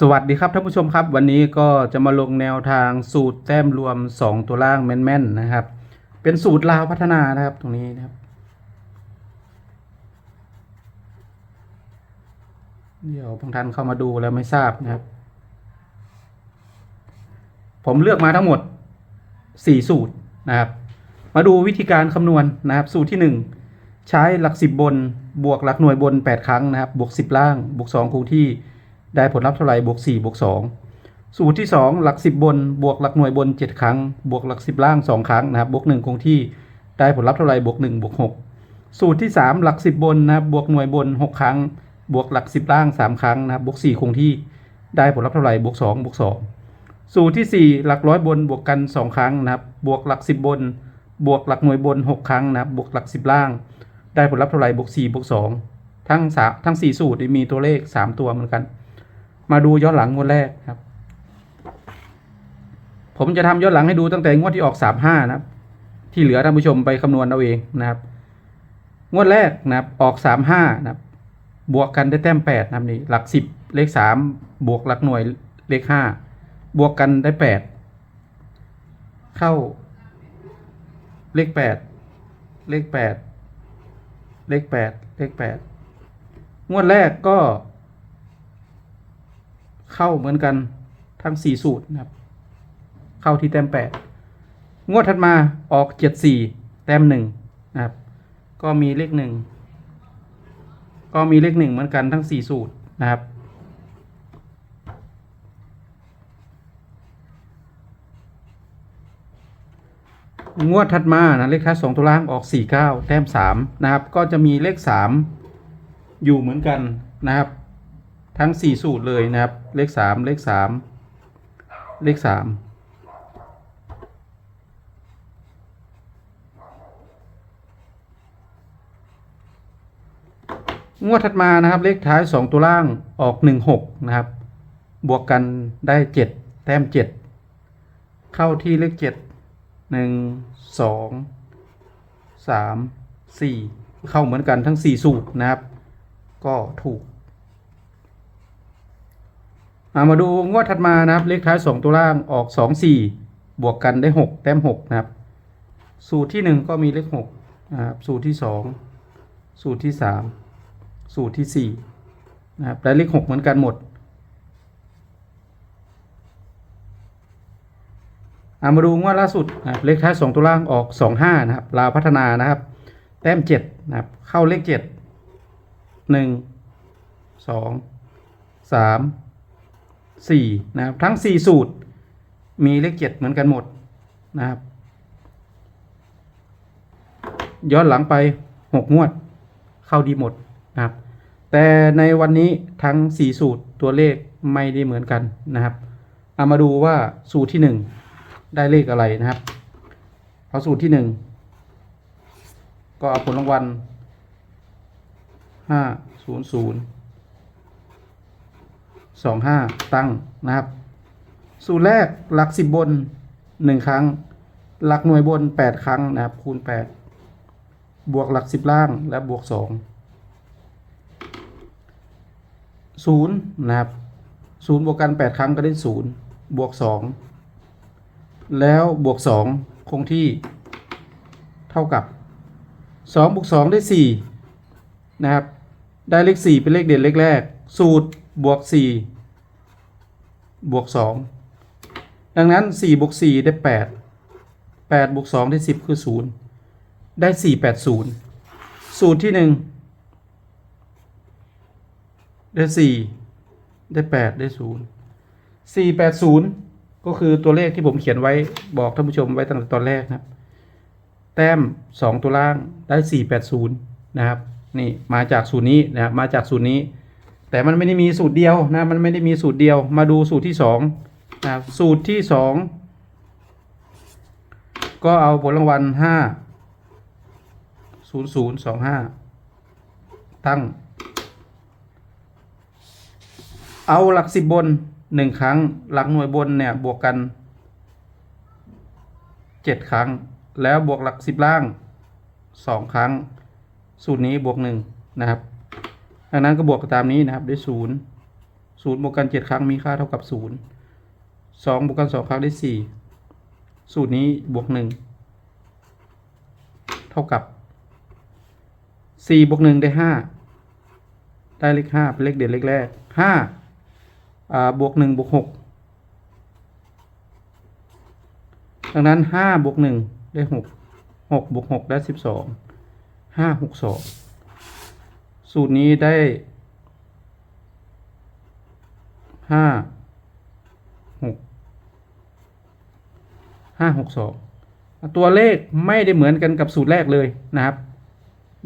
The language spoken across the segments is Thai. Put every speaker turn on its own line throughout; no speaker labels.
สวัสดีครับท่านผู้ชมครับ วันนี้ก็จะมาลงแนวทางสูตรแต้มรวม 2 ตัวล่างแม่นๆนะครับ เป็นสูตรลาวพัฒนานะครับตรงนี้นะครับ เดี๋ยวบางท่านเข้ามาดูแล้วไม่ทราบนะครับ ผมเลือกมาทั้งหมด 4 สูตรนะครับ มาดูวิธีการคำนวณนะครับ สูตรที่ 1 ใช้หลัก 10 บน บวกหลักหน่วยบน 8 ครั้งนะครับ บวก 10 ล่าง บวก2คงที่ ได้ผลลัพธ์เท่าไหร่บวก4บวก2สูตรที่ 2 หลัก 10 บน บวกหลักหน่วยบน 7 ครั้ง บวกหลัก 10 ล่าง 2 ครั้งนะครับบวก1คงที่ได้ผลลัพธ์เท่าไหร่บวก1บวก6สูตรที่ 3 หลัก 10 บนนะครับบวกหน่วยบน 6 ครั้ง บวกหลัก 10 ล่าง 3 ครั้งนะครับบวก4คงที่ได้ผลลัพธ์เท่าไหร่บวก2บวก2สูตรที่ 4 หลักร้อยบนบวกกัน 2 ครั้งนะครับบวกหลัก 10 บน บวกหลักหน่วยบน 6 ครั้งนะครับบวกหลัก 10 ล่าง ได้ผลลัพธ์เท่าไหร่บวก4บวก2ทั้งสามทั้ง 4 สูตรมีตัวเลข 3 ตัวเหมือนกัน มาดูย้อนหลังงวดแรกครับ ผมจะทำย้อนหลังให้ดูตั้งแต่งวดที่ออกสามห้านะครับ ที่เหลือท่านผู้ชมไปคำนวณเอาเองนะครับ งวดแรกนะครับออกสามห้านะครับ บวกกันได้แต้มแปดนะครับนี่หลักสิบเลขสามบวกหลักหน่วยเลขห้าบวกกันได้แปดเข้า เลขแปดเลขแปดเลขแปดเลขแปดงวดแรกก็ เข้าเหมือนกันทั้งสี่สูตรนะครับ เข้าที่แต้มแปดงวดถัดมาออกเจ็ดสี่แต้มหนึ่งนะครับ ก็มีเลขหนึ่งก็มีเลขหนึ่งเหมือนกันทั้งสี่สูตรนะครับ งวดถัดมานะเลขท้ายสองตัวล่างออกสี่เก้าแต้มสามนะครับ ก็จะมีเลขสามอยู่เหมือนกันนะครับ ทั้งสี่สูตรเลยนะครับ เลขสามเลขสามเลขสามงวดถัดมานะครับเลขท้ายสองตัวล่างออกหนึ่งหกนะครับ บวกกันได้เจ็ดแต้มเจ็ดเข้าที่เลขเจ็ดหนึ่งสองสามสี่เข้าเหมือนกันทั้งสี่สูตรนะครับ ก็ถูกามาดูงวดถัดมานะครับ เลขท้ายสองตัวล่างออกสองสี่บวกกันได้หกแต้มหกนะครับ สูตรที่หนึ่งก็มีเลขหกนะครับสูตรที่สองสูตรที่สามสูตรที่สี่นะครับได้เลขหกเหมือนกันหมดอามาดูงวดล่าสุดนะครับเลขท้ายสองตัวล่างออกสองห้านะครับลาวพัฒนานะครับ แต้มเจ็ดนะครับ เข้าเลขเจ็ดห นึ่งสองสามสี่นะครับทั้งสี่สูตร มีเลขเจ็ดเหมือนกันหมดนะครับ ย้อนหลังไปหกงวด เข้าดีหมดนะครับ แต่ในวันนี้ทั้งสี่สูตรตัวเลขไม่ได้เหมือนกันนะครับ เอามาดูว่าสูตรที่หนึ่งได้เลขอะไรนะครับเอาสูตรที่หนึ่งก็เอาผลรางวัลห้าศูนย์ศูนย์สองห้าตั้งนะครับ สูตรแรกหลักสิบบนหนึ่งครั้ง หลักหน่วยบนแปดครั้งนะครับ คูณแปดบวกหลักสิบล่างและบวกสองศูนย์นะครับศูนย์บวกกันแปดครั้งก็ได้ศูนย์บวกสองแล้วบวกสองคงที่เท่ากับสองบวกสองได้สี่นะครับ ได้เลขสี่เป็นเลขเด่นเลขแรก สูตร บวกสี่บวกสองดังนั้นสี่บวกสี่ได้แปดแปดบวกสองได้สิบคือศูนย์ได้สี่แปดศูนย์สูตรที่หนึ่งได้สี่ได้แปดได้ศูนย์สี่แปดศูนย์ก็คือตัวเลขที่ผมเขียนไว้บอกท่านผู้ชมไว้ตั้งแต่ตอนแรกนะครับ แต้มสองตัวล่างได้สี่แปดศูนย์นะครับ นี่มาจากสูตรนี้นะครับมาจากสูตรนี้ แต่มันไม่ได้มีสูตรเดียวนะ มันไม่ได้มีสูตรเดียว มาดูสูตรที่สองนะสูตรที่สองก็เอาผลรางวัลห้าศูนย์ศูนย์สองห้าตั้ง เอาหลักสิบบนหนึ่งครั้ง หลักหน่วยบนเนี่ยบวกกันเจ็ดครั้ง แล้วบวกหลักสิบล่างสองครั้ง สูตรนี้บวกหนึ่งนะครับ ดังนั้นก็บวกตามนี้นะครับได้ศูนย์ศูนย์บวกกันเจ็ดครั้งมีค่าเท่ากับศูนย์สองบวกกันสองครั้งได้สี่สูตรนี้บวกหนึ่งเท่ากับสี่บวกหนึ่งได้ห้าได้เลขห้าเป็นเลขเด่นเลขแรกห้าอ่าบวกหนึ่งบวกหกดังนั้นห้าบวกหนึ่งได้หกหกบวกหกได้สิบสองห้าหกสอง สูตรนี้ได้ห้าหกห้าหกสองตัวเลขไม่ได้เหมือนกันกับสูตรแรกเลยนะครับ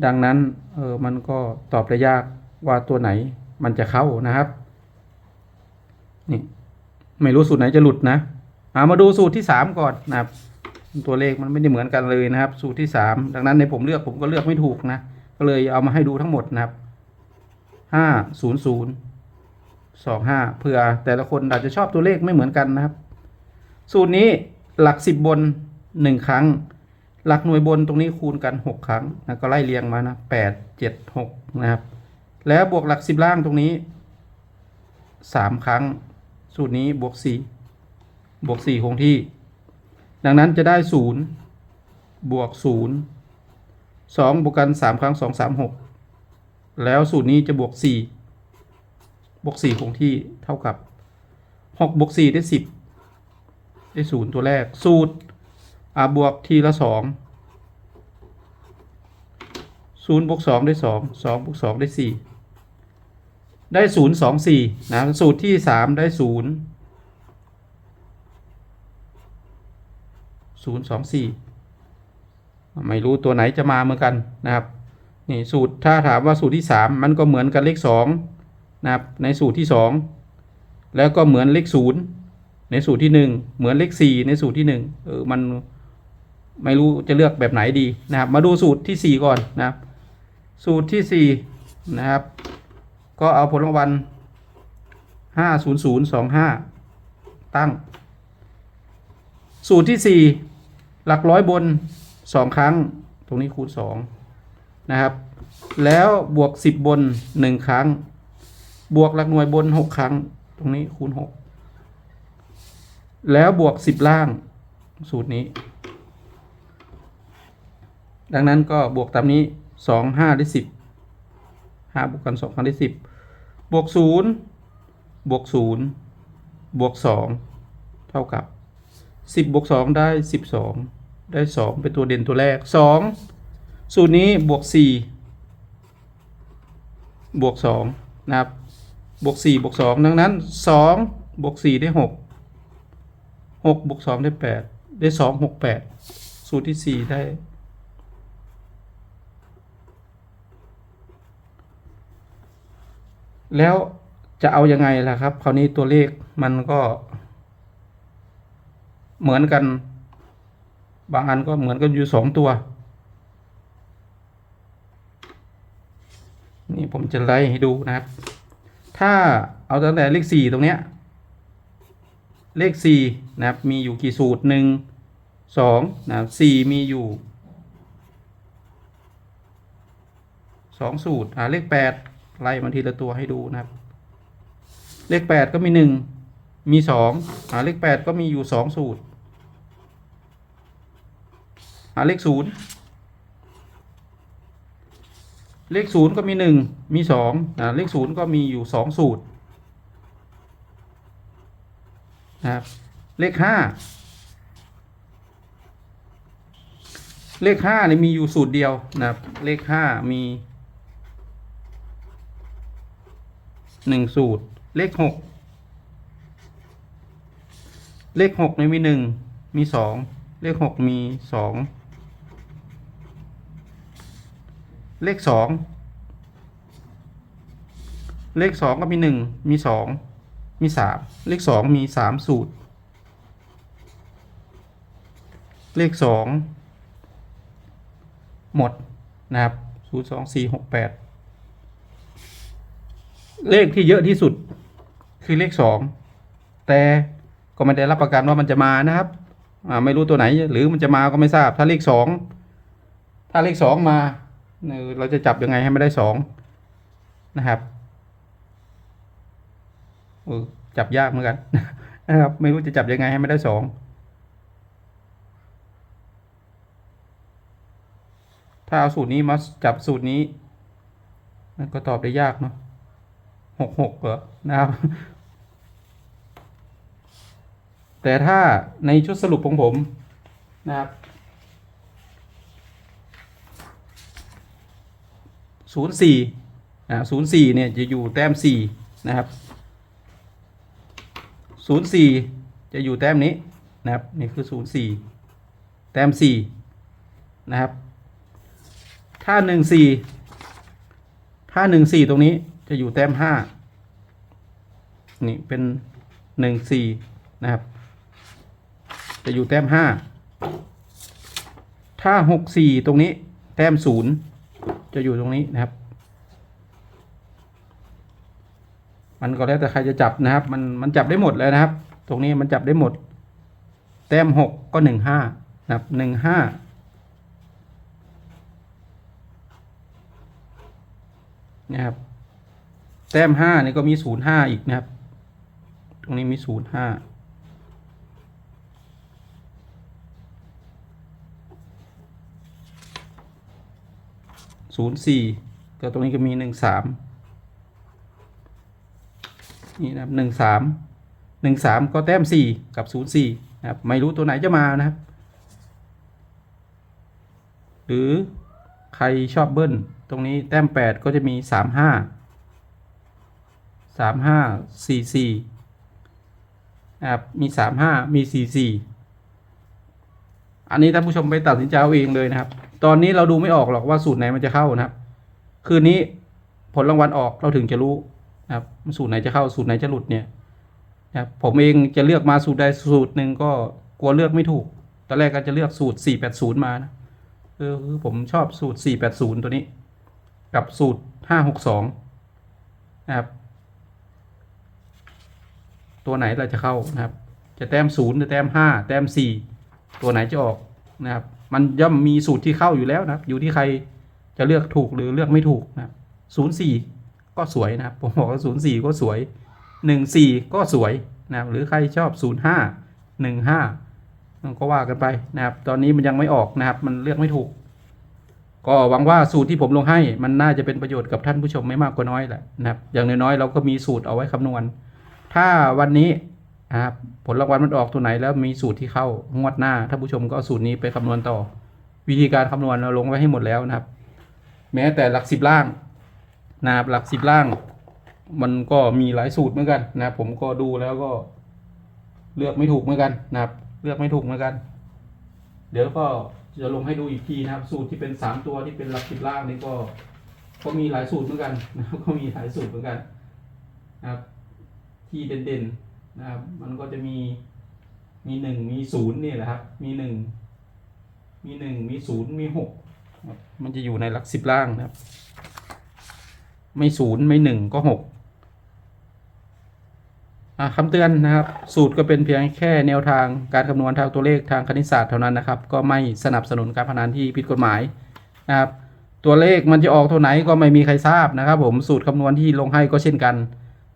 ดังนั้นเออมันก็ตอบได้ยากว่าตัวไหนมันจะเข้านะครับนี่ไม่รู้สูตรไหนจะหลุดนะเอามาดูสูตรที่สามก่อนนะครับ ตัวเลขมันไม่ได้เหมือนกันเลยนะครับ สูตรที่สามดังนั้นในผมเลือกผมก็เลือกไม่ถูกนะ ก็เลยเอามาให้ดูทั้งหมดนะครับห้าศูนย์ศูนย์สองห้าเผื่อแต่ละคนอาจจะชอบตัวเลขไม่เหมือนกันนะครับ สูตรนี้หลักสิบบนหนึ่งครั้ง หลักหน่วยบนตรงนี้คูณกันหกครั้งนะก็ไล่เรียงมานะแปดเจ็ดหกนะครับ แล้วบวกหลักสิบล่างตรงนี้สามครั้ง สูตรนี้บวกสี่บวกสี่คงที่ ดังนั้นจะได้ศูนย์บวกศูนย์ สองบวกกันสามครั้งสองสามหกแล้วสูตรนี้จะบวกสี่บวกสี่คงที่เท่ากับหกบวกสี่ได้สิบได้ศูนย์ตัวแรก สูตรอ่าบวกทีละสองศูนย์บวกสองได้สองสองบวกสองได้สี่ได้ศูนย์สองสี่นะ สูตรที่สามได้ศูนย์ศูนย์สองสี่ ไม่รู้ตัวไหนจะมาเหมือนกันนะครับนี่สูตรถ้าถามว่าสูตรที่สามมันก็เหมือนกับเลขสองนะครับในสูตรที่สองแล้วก็เหมือนเลขศูนย์ในสูตรที่หนึ่งเหมือนเลขสี่ในสูตรที่หนึ่งเออมันไม่รู้จะเลือกแบบไหนดีนะครับ มาดูสูตรที่สี่ก่อนนะครับ สูตรที่สี่นะครับ ก็เอาผลรางวัลห้าศูนย์ศูนย์สองห้าตั้ง สูตรที่สี่หลักร้อยบน สองครั้ง ตรงนี้คูณสองนะครับ แล้วบวกสิบบนหนึ่งครั้ง บวกหลักหน่วยบนหกครั้ง ตรงนี้คูณหกแล้วบวกสิบล่างสูตรนี้ ดังนั้นก็บวกตามนี้สองห้าได้สิบห้าบวกกันสองครั้งได้สิบบวกศูนย์บวกศูนย์บวกสองเท่ากับสิบบวกสองได้สิบสอง ได้สองเป็นตัวเด่นตัวแรกสองสูตรนี้บวกสี่บวกสองนะครับ บวกสี่บวกสองดังนั้นสองบวกสี่ได้หกหกบวกสองได้แปดได้สองหกแปดสูตรที่สี่ได้ แล้วจะเอายังไงล่ะครับ คราวนี้ตัวเลขมันก็เหมือนกัน บางอันก็เหมือนกันอยู่สองตัว นี่ผมจะไล่ให้ดูนะครับ ถ้าเอาตั้งแต่เลขสี่ตรงเนี้ย เลขสี่นะครับ มีอยู่กี่สูตรหนึ่งสองนะครับสี่มีอยู่สองสูตรอ่าเลขแปดไล่มาทีละตัวให้ดูนะครับ เลขแปดก็มีหนึ่งมีสองอ่าเลขแปดก็มีอยู่สองสูตร อ่าเลขศูนย์เลขศูนย์ก็มีหนึ่งมีสองอ่าเลขศูนย์ก็มีอยู่สองสูตรนะครับเลขห้าเลขห้าเนี่ยมีอยู่สูตรเดียวนะครับ เลขห้ามีหนึ่งสูตร เลขหกเลขหกเนี่ยมีหนึ่งมีสองเลขหกมีสอง เลขสองเลขสองก็มีหนึ่งมีสองมีสามเลขสองมีสามสูตร เลขสองหมดนะครับศูนย์สองสี่หกแปดเลขที่เยอะที่สุดคือเลขสองแต่ก็ไม่ได้รับประกันว่ามันจะมานะครับไม่รู้ตัวไหน หรือมันจะมาก็ไม่ทราบถ้าเลขสองถ้าเลขสองมา เราจะจับยังไงให้ไม่ได้สองนะครับจับยากเหมือนกันนะครับไม่รู้จะจับยังไงให้ไม่ได้สองถ้าเอาสูตรนี้มาจับสูตรนี้มันก็ตอบได้ยากเนาะหกหกเหรอนะครับ แต่ถ้าในชุดสรุปของผมนะครับ ศูนย์สี่อ่าศูนย์สี่เนี่ยจะอยู่แต้มสี่นะครับศูนย์สี่จะอยู่แต้มนี้นะครับนี่คือศูนย์สี่แต้มสี่นะครับถ้าหนึ่งสี่ถ้าหนึ่งสี่ตรงนี้จะอยู่แต้มห้านี่เป็นหนึ่งสี่นะครับ จะอยู่แต้มห้าถ้าหกสี่ตรงนี้แต้มศูนย์ จะอยู่ตรงนี้นะครับ มันก็แล้วแต่ใครจะจับนะครับ มันมันจับได้หมดเลยนะครับ ตรงนี้มันจับได้หมด แต้มหกก็หนึ่งห้านะครับหนึ่งห้านะครับ แต้มห้านี่ก็มีศูนย์ห้าอีกนะครับ ตรงนี้มีศูนย์ห้า ศูนย์สี่ก็ตรงนี้ก็มีหนึ่งสามนี่นะครับหนึ่งสามหนึ่งสามก็แต้มสี่กับศูนย์สี่นะครับไม่รู้ตัวไหนจะมานะครับ หรือใครชอบเบิ้ลตรงนี้แต้มแปดก็จะมีสามห้าสามห้าสี่สี่นะครับมีสามห้ามีสี่สี่อันนี้ท่านผู้ชมไปตัดสินใจเอาเองเลยนะครับ ตอนนี้เราดูไม่ออกหรอกว่าสูตรไหนมันจะเข้านะครับ คืนนี้ผลรางวัลออกเราถึงจะรู้นะครับสูตรไหนจะเข้าสูตรไหนจะหลุดเนี่ยนะครับผมเองจะเลือกมาสูตรใดสูตรหนึ่งก็กลัวเลือกไม่ถูกตอนแรกก็จะเลือกสูตรสี่แปดศูนย์มานะเออคือผมชอบสูตรสี่แปดศูนย์ตัวนี้ กับสูตรห้าหกสองนะครับ ตัวไหนเราจะเข้านะครับ จะแต้มศูนย์หรือแต้มห้าแต้มสี่ตัวไหนจะออกนะครับ มันย่อมมีสูตรที่เข้าอยู่แล้วนะครับ อยู่ที่ใครจะเลือกถูกหรือเลือกไม่ถูกนะศูนย์สี่ก็สวยนะครับ ผมบอกว่าศูนย์สี่ก็สวยหนึ่งสี่ก็สวยนะครับ หรือใครชอบศูนย์ห้าหนึ่งห้าก็ว่ากันไปนะครับ ตอนนี้มันยังไม่ออกนะครับ มันเลือกไม่ถูก ก็หวังว่าสูตรที่ผมลงให้ มันน่าจะเป็นประโยชน์กับท่านผู้ชมไม่มากก็น้อยแหละนะครับ อย่างน้อยๆเราก็มีสูตรเอาไว้คำนวณ ถ้าวันนี้ นะครับผลรางวัลมันออกตัวไหนแล้วมีสูตรที่เข้างวดหน้าท่านผู้ชมก็เอาสูตรนี้ไปคำนวณต่อ วิธีการคำนวณเราลงไว้ให้หมดแล้วนะครับ แม้แต่หลักสิบล่างนะครับหลักสิบล่าง มันก็มีหลายสูตรเหมือนกันนะครับผมก็ดูแล้วก็ เลือกไม่ถูกเหมือนกันนะครับ เลือกไม่ถูกเหมือนกัน เดี๋ยวก็จะลงให้ดูอีกทีนะครับ สูตรที่เป็นสามตัวที่เป็นหลักสิบล่างนี่ก็ก็มีหลายสูตรเหมือนกันนะครับก็มีหลายสูตรเหมือนกันนะครับ ที่เด่นๆ นะครับมันก็จะมีมีหนึ่งมีศูนย์นี่แหละครับ มีหนึ่งมีหนึ่งมีศูนย์มีหกมันจะอยู่ในหลักสิบล่างนะครับ ไม่ศูนย์ไม่หนึ่งก็หกคำเตือนนะครับ สูตรก็เป็นเพียงแค่แนวทางการคำนวณทางตัวเลขทางคณิตศาสตร์เท่านั้นนะครับ ก็ไม่สนับสนุนการพนันที่ผิดกฎหมายนะครับ ตัวเลขมันจะออกตัวไหนก็ไม่มีใครทราบนะครับ ผมสูตรคำนวณที่ลงให้ก็เช่นกัน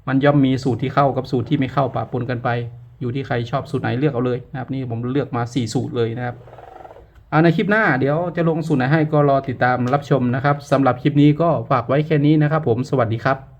มันย่อมมีสูตรที่เข้ากับสูตรที่ไม่เข้าปะปนกันไป อยู่ที่ใครชอบสูตรไหนเลือกเอาเลยนะครับ นี่ผมเลือกมา 4 สูตรเลยนะครับเอาในคลิปหน้าเดี๋ยวจะลงสูตรไหนให้ก็รอติดตามรับชมนะครับสำหรับคลิปนี้ก็ฝากไว้แค่นี้นะครับ ผมสวัสดีครับ